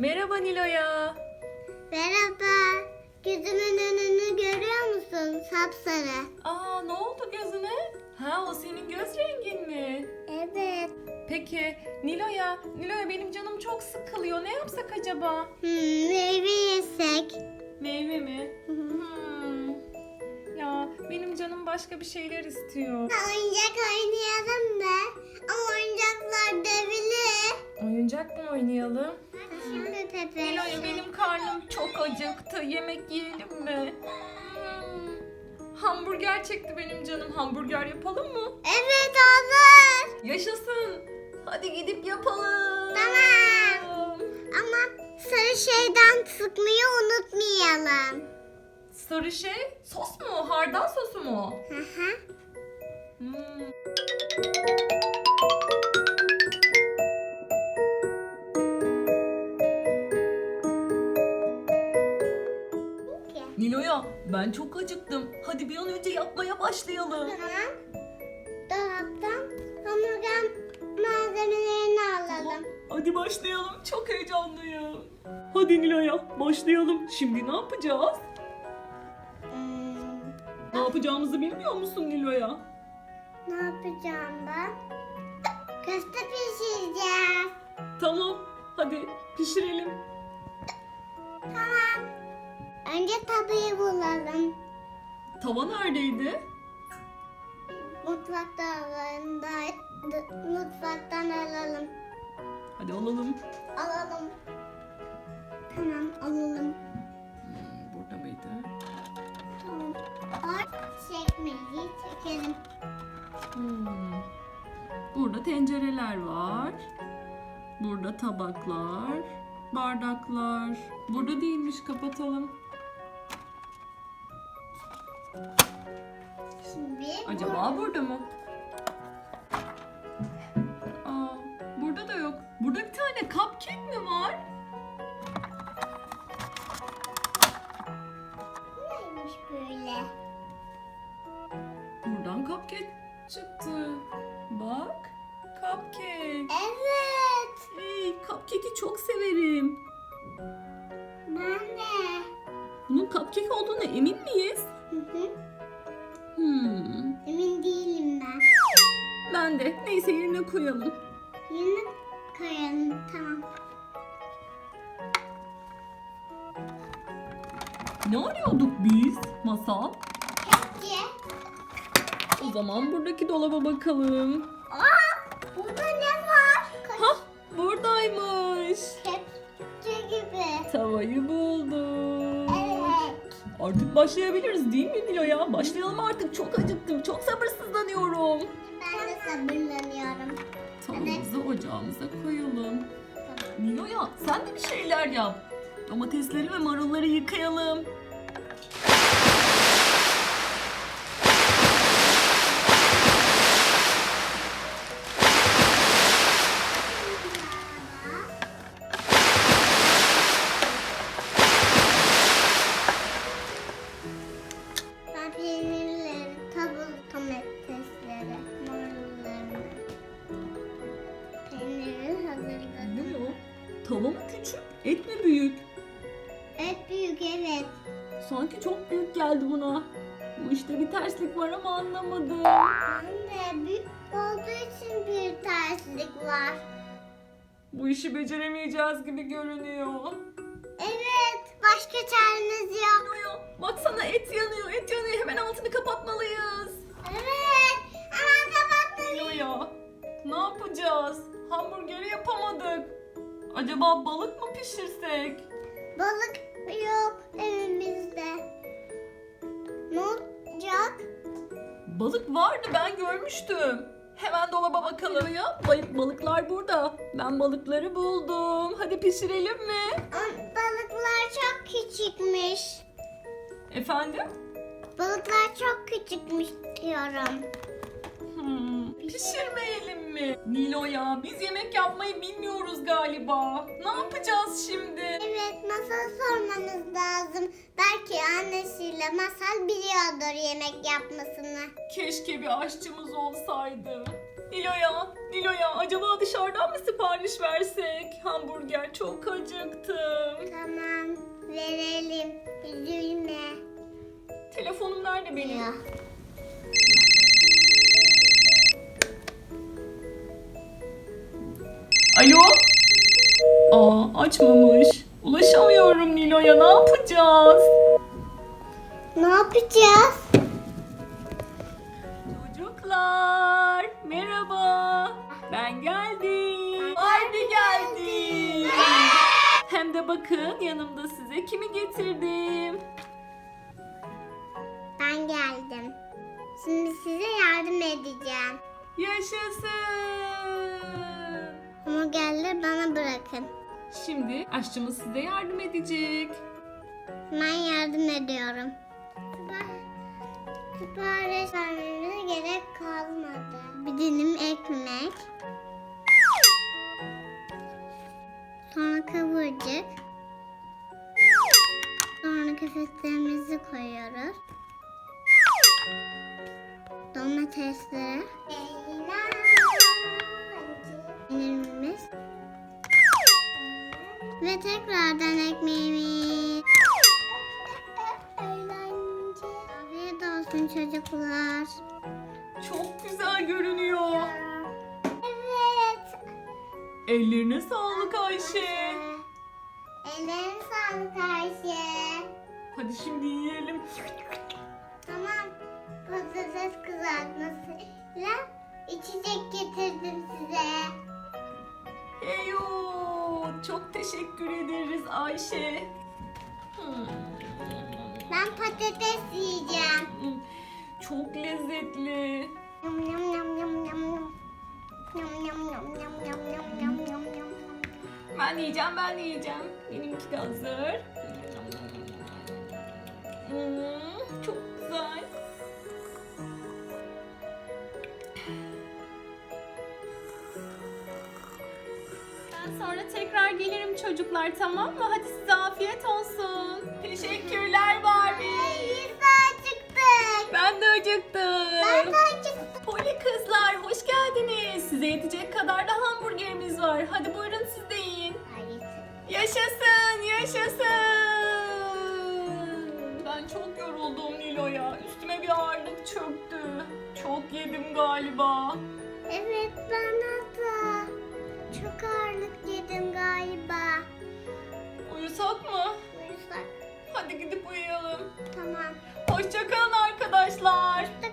Merhaba Nilo'ya. Merhaba. Gözümün önünü görüyor musun? Sapsarı. Aa ne oldu gözüne? Ha o senin göz rengin mi? Evet. Peki Nilo'ya, Nilo'ya benim canım çok sıkılıyor. Ne yapsak acaba? Hmm, meyve yesek. Meyve mi? Hmm. Ya benim canım başka bir şeyler istiyor. Oyuncak oynayalım mı? Ama oyuncaklar devili. Oyuncak mı oynayalım? Şimdi. Nilo'ya benim karnım çok acıktı. Yemek yiyelim mi? Hmm. Hamburger çekti benim canım. Hamburger yapalım mı? Evet olur. Yaşasın. Hadi gidip yapalım. Tamam. Ama sarı şeyden sıkmayı unutmayalım. Sarı şey sos mu? Hardal sosu mu? Hı hı. Hmm. Ben çok acıktım. Hadi bir an önce yapmaya başlayalım. Tamam. Dolaptan hamburger malzemelerini alalım. Hadi başlayalım. Çok heyecanlıyım. Hadi Nilo'ya başlayalım. Şimdi ne yapacağız? Hmm, Ne yapacağımızı bilmiyor musun Nilo'ya? ne yapacağım ben? Köfte pişireceğiz. Tamam. Hadi pişirelim. Tamam. Önce tabayı bulalım. Tava neredeydi? Mutfak dolabında mutfaktan alalım. Hadi alalım. Alalım. Tamam alalım. Burada mıydı? Tamam. Çekmeyi çekelim. Hmm. Burada tencereler var. Burada tabaklar, bardaklar. Burada değilmiş kapatalım. Şimdi Acaba burada mı? Aa, burada da yok. Burada bir tane cupcake mi var? neymiş böyle? Buradan cupcake çıktı. Bak, cupcake. Evet. Hey, cupcake'i çok severim. Ben de. Bunun cupcake olduğuna emin miyiz? Hmm. Emin değilim ben. Ben de. Neyse yerine koyalım. Yine koyalım tamam. Ne arıyorduk biz? Masal. Peki. O zaman buradaki dolaba bakalım. Aa, burada ne var? Ha, buradaymış. Kepçe gibi. Tavayı buldum. Artık başlayabiliriz değil mi Nilo'ya? Başlayalım artık. Çok acıktım. Çok sabırsızlanıyorum. Ben de sabırlanıyorum. Tavamızı ocağımıza koyalım. Tamam. Nilo'ya sen de bir şeyler yap. Domatesleri ve marulları yıkayalım. Tava mı küçük? Et mi büyük? Et büyük evet. Sanki çok büyük geldi buna. Bu işte bir terslik var ama anlamadım. Anne büyük olduğu için bir terslik var. Bu işi beceremeyeceğiz gibi görünüyor. Evet başka çaremiz yok. Yanıyor. Baksana et yanıyor, et yanıyor. Hemen altını kapatmalıyız. Evet hemen kapatmalıyım. ya. Ne yapacağız? Hamburgeri yapamadık. Acaba balık mı pişirsek? Balık yok evimizde. Ne olacak? Balık vardı ben görmüştüm. Hemen dolaba bakalım ya. Balık, balıklar burada. Ben balıkları buldum. Hadi pişirelim mi? Am- Balıklar çok küçükmüş. Efendim? Balıklar çok küçükmüş diyorum. Pişirmeyelim mi? Nilo ya biz yemek yapmayı bilmiyoruz galiba. Ne yapacağız şimdi? Evet masal sormamız lazım. Belki annesiyle masal biliyordur yemek yapmasını. Keşke bir aşçımız olsaydı. Nilo'ya, Nilo'ya acaba dışarıdan mı sipariş versek? Hamburger çok acıktım. Tamam verelim. Üzülme. Telefonum nerede benim? Ya. Alo? Aa açmamış. Ulaşamıyorum Nilo'ya ne yapacağız? Ne yapacağız? Çocuklar merhaba. Ben geldim. Barbie geldi. Hem de bakın yanımda size kimi getirdim. Ben geldim. Şimdi size yardım edeceğim. Yaşasın. Bırakın. Şimdi aşçımız size yardım edecek. Ben yardım ediyorum. Sipariş vermemize gerek kalmadı. Bir dilim ekmek. Sonra kıvırcık. Sonra köftelerimizi koyuyoruz. Domatesleri. Ve tekrardan ekmeğimiz. Afiyet olsun çocuklar. Çok güzel görünüyor. Evet. Ellerine sağlık Ayşe. Ellerine sağlık Ayşe. Hadi şimdi yiyelim. Tamam. Patates kızartmasıyla içecek getirdim size. Eyo, çok teşekkür ederiz Ayşe. Hmm. Ben patates yiyeceğim. Çok lezzetli. Yum yum yum yum yum yum. Yum yum yum yum yum yum yum yum yum. Ben yiyeceğim, ben yiyeceğim. Benimki de hazır. Hmm, çok sonra tekrar gelirim çocuklar tamam mı? Hadi size afiyet olsun. Teşekkürler Barbie. Biz de acıktık. Ben de acıktım. Ben de acıktım. Poli kızlar hoş geldiniz. Size yetecek kadar da hamburgerimiz var. Hadi buyurun siz de yiyin. Hayır. Yaşasın, yaşasın. Ben çok yoruldum Nilo'ya. Üstüme bir ağırlık çöktü. Çok yedim galiba. Uyusak mı? Uyusak. Hadi gidip uyuyalım. Tamam. Hoşçakalın arkadaşlar. Hoşça